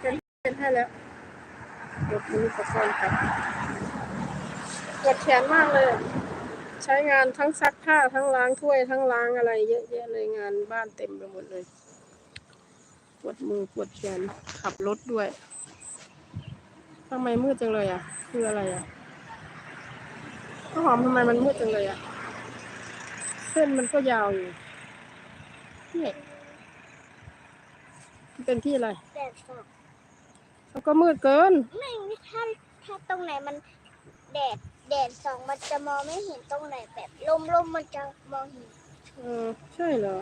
เป็นเป็นให้แล้วยกมืออุปกรณ์ครับปวดแขนมากเลย ใช้งานทั้งซักผ้าทั้งล้างถ้วยทั้งล้างอะไร เยอะแยะเลยงานบ้านเต็มไปหมดเลยปวดมือปวดแขนขับรถด้วยทำไมมืดจังเลยอะ คืออะไรอะข้าวหอมทำไมมันมืดจังเลยอะ เส้นมันก็ยาวอยู่เนี่ย เป็นที่อะไรแดดส่องมันก็มืดเกิน ไม่ถ้าถ้าตรงไหนมันแดดแดดส่องมันจะมองไม่เห็นตรงไหนแบบลมลมมันจะมองเห็นเออ ใช่เหรอ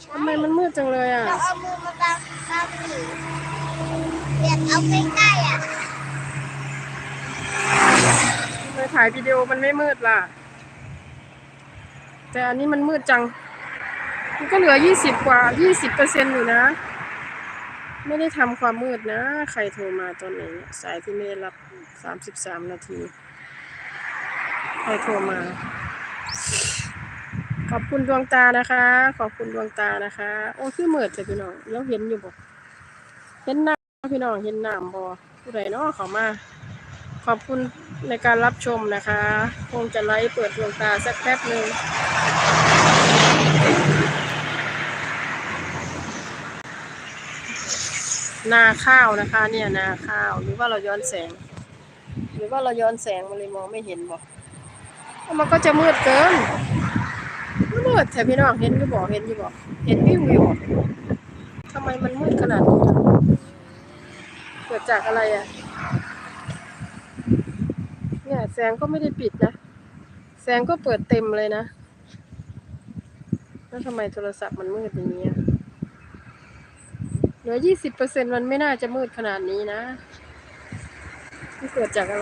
ใช่ทำไมมันมืดจังเลยอะ เราเอามือมาบังบังผิวเดี๋ยวเอาใกล้ๆอะไปถ่ายวิดีโอมันไม่มืดล่ะ แต่อันนี้มันมืดจัง มันก็เหลือยี่สิบกว่ายี่สิบเปอร์เซ็นอยู่นะ ไม่ได้ทำความมืดนะ ใครโทรมาตอนไหนสายที่ไม่ได้รับสามสิบสามนาที ใครโทรมา ขอบคุณดวงตานะคะ ขอบคุณดวงตานะคะ โอ้คือมืดแต่พี่น้องแล้วเห็นอยู่บ่เห็นหน้าพี่น้องเห็นหน้าบ่ผู้ใดเนาะเขามาขอบคุณในการรับชมนะคะ คงจะไลฟ์เปิดดวงตาสักแป๊บหนึ่ง นาข้าวนะคะ เนี่ยนาข้าวหรือว่าเราย้อนแสง หรือว่าเราย้อนแสงมันเลยมองไม่เห็นบอกมันก็จะมืดเกินมืดแต่พี่น้องเห็นอยู่บอกเห็นอยู่บอกเห็นวิวอยู่ทำไมมันมืดขนาดนี้เกิดจากอะไรอะเนี่ยแสงก็ไม่ได้ปิดนะแสงก็เปิดเต็มเลยนะแล้วทำไมโทรศัพท์มันมืดอย่างนี้อะ เหลือยี่สิบเปอร์เซ็นมันไม่น่าจะมืดขนาดนี้นะ มันเกิดจากอะไร